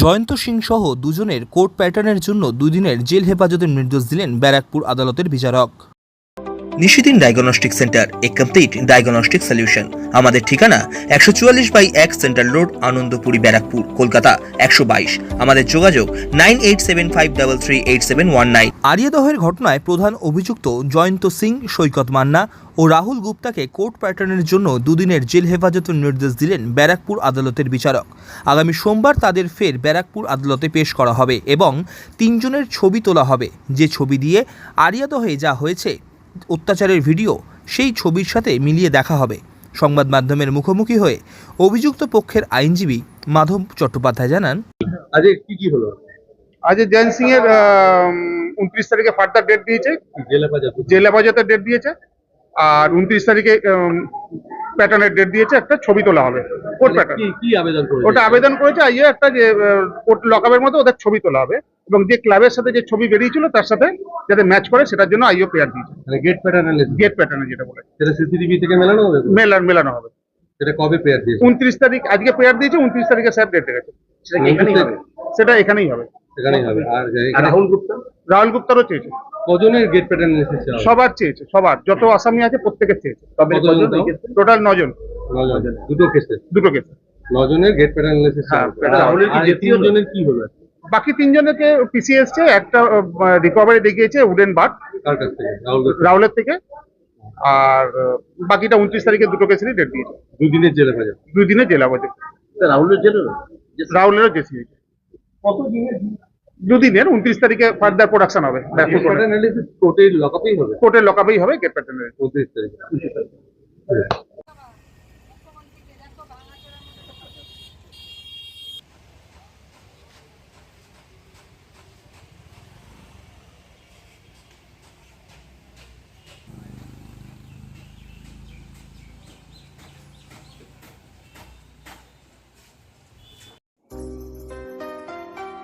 জয়ন্ত সিং সহ দুজনের কোর্ট প্যাটার্নের জন্য দুদিনের জেল হেফাজতের নির্দেশ দিলেন ব্যারাকপুর আদালতের বিচারক। Nishidin diagnostic centre, a complete diagnostic solution আমাদের ঠিকানা একশো চুয়াল্লিশ বাই এক সেন্ট্রাল রোড, আনন্দপুরি, ব্যারাকপুর, কলকাতা, একশো বাইশ। আমাদের যোগাযোগ nine eight seven five double three eight seven one nine. আরিয়াদহের ঘটনায় প্রধান অভিযুক্ত জয়ন্ত সিং, সৈকত মান্না ও রাহুল গুপ্তাকে কোর্ট প্যাটার্নের জন্য দুদিনের জেল হেফাজতের নির্দেশ দিলেন ব্যারাকপুর আদালতের বিচারক। আগামী সোমবার তাদের ফের ব্যারাকপুর আদালতে পেশ করা হবে এবং তিনজনের ছবি তোলা হবে। যে ছবি দিয়ে আরিয়াদহে যা হয়েছে অত্যাচারের ভিডিও সেই ছবির সাথে মিলিয়ে দেখা হবে। সংবাদ মাধ্যমের মুখোমুখি হয়ে অভিযুক্ত পক্ষের আইনজীবী মাধব চট্টোপাধ্যায় জানান আজ কি কি হলো? আজ জয়ন সিং এর উনত্রিশ তারিখে ফার্দার ডেট দিয়েছে। জেলে বাজার জেলা বাজাতের ডেট দিয়েছে। আর উনত্রিশ তারিখে প্যাটার্নের ডেট দিয়েছে একটা ছবি তোলা হবে কোর্ট প্যাটার্ন কি কি আবেদন করেছে? ওটা আবেদন করেছে আইয়ে একটা যে কোর্ট লকআপের মধ্যে ওদের ছবি তোলা হবে এবং যে ক্লাবের সাথে যে ছবি বেরিয়েছিল তার সাথে যাতে ম্যাচ করে সেটার জন্য আইও পেয়ার দিয়েছে। মানে গেট প্যাটার্ন গেট প্যাটার্নে যেটা বলে। সেটা সিসিটিভি থেকে মেলানো হবে? তো? মেলার মেলানো হবে। সেটা কবে পেয়ার দিয়েছে? উনত্রিশ তারিখ আজকে পেয়ার দিয়েছে উনত্রিশ তারিখে স্যার ডেট রেখেছে। সেটা এখানেই হবে? সেটা এখানেই হবে। সেখানেই হবে। আর রাহুল গুপ্তা? রাহুল গুপ্তারও চেয়েছে। কজনের গেট প্যাটার্ন হবে সবার চেয়েছে সবার। যত আসামি আছে প্রত্যেকের চেয়েছে। তবে টোটাল নজন। নজন। দুটো কেসে দুটো কেসে নজনের গেট প্যাটার্ন অ্যানালিসিস হ্যাঁ, তিনজনের কি হলো বাকি তিনজনকে পিসি এসছে একটা রিকভারি দেখিয়েছে উডেন বাট থেকে? রাহুল গান্ধী। রাহুলের থেকে। আর বাকিটা উনত্রিশ তারিখে দুটো কেসেরই ডেট দিয়েছে। দুদিনের জেলে বাজার দুই দিনে জেলা বাজে রাহুলের জেলে রাহুলেরও জেসি হয়েছে। দুদিনের উনত্রিশ তারিখে ফার্দার প্রোডাকশন হবে। কোর্টের কোর্টে লকআপেই হবে? কোর্টের লকআপেই হবে গেট প্যাটার্ন উনত্রিশ তারিখে।